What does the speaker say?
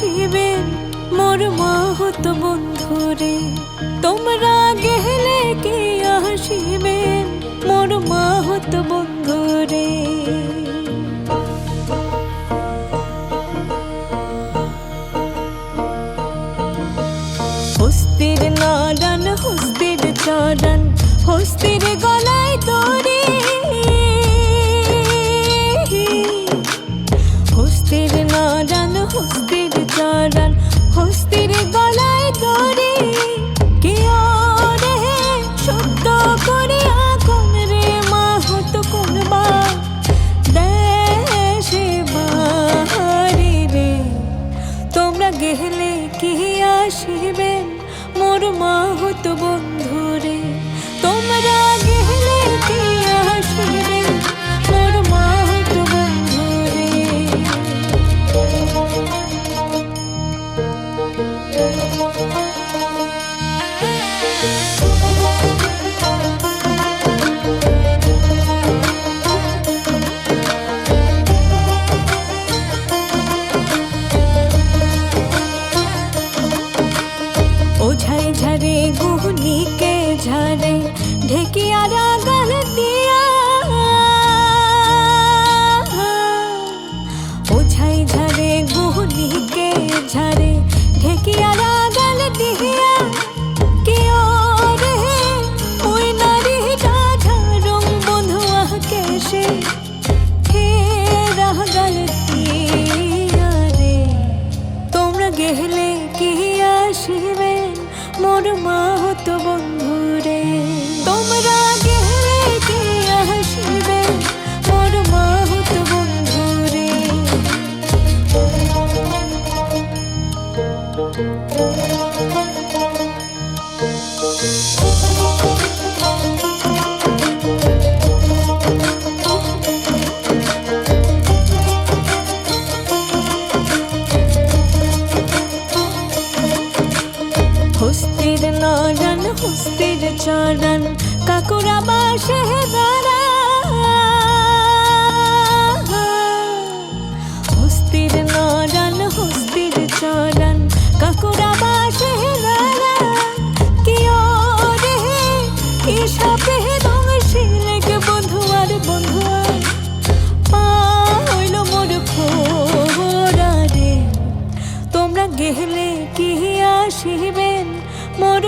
আসিবেন মোর মাহত বন্ধুরে। তোমরা গেলে কি আসিবেন মোর মাহত বন্ধুরে? হস্তির নারান হস্তির চরণ, হস্তির গলায় দড়ি হস্তির নারান হস্তির চরণ হস্তির গলায় দড়ি কে রে শব্দ করিয়া কোন রে মা হত কোন বা দেশে বাহারি রে, তোমরা গেলে কি আসিবেন মোর মা হত বন্ধুরে তোমরা গেলে ওঝাই ঝারে গুহনিকে ঝারে ঢেকিয়ারা গাল দিয়া ওঝাই ঝারে গুহনিকে ঝারে ঢেকিয়ারা মোর মা হতো বন্ধুরে। তোমরা গেলে মোর মা হতো বন্ধুরে। হস্তির হস্তির চরণ, কাকুরা বাসে দাঁড়া হস্তির নরন হস্তির চরণ, কাকুরা বাসে দাঁড়া কি রে কি সাপে দংশিলেক বন্ধুয়ার বন্ধুয়ার পাইল মোর ফোরা রে তোমরা গেলে কি আসিবেন? মোর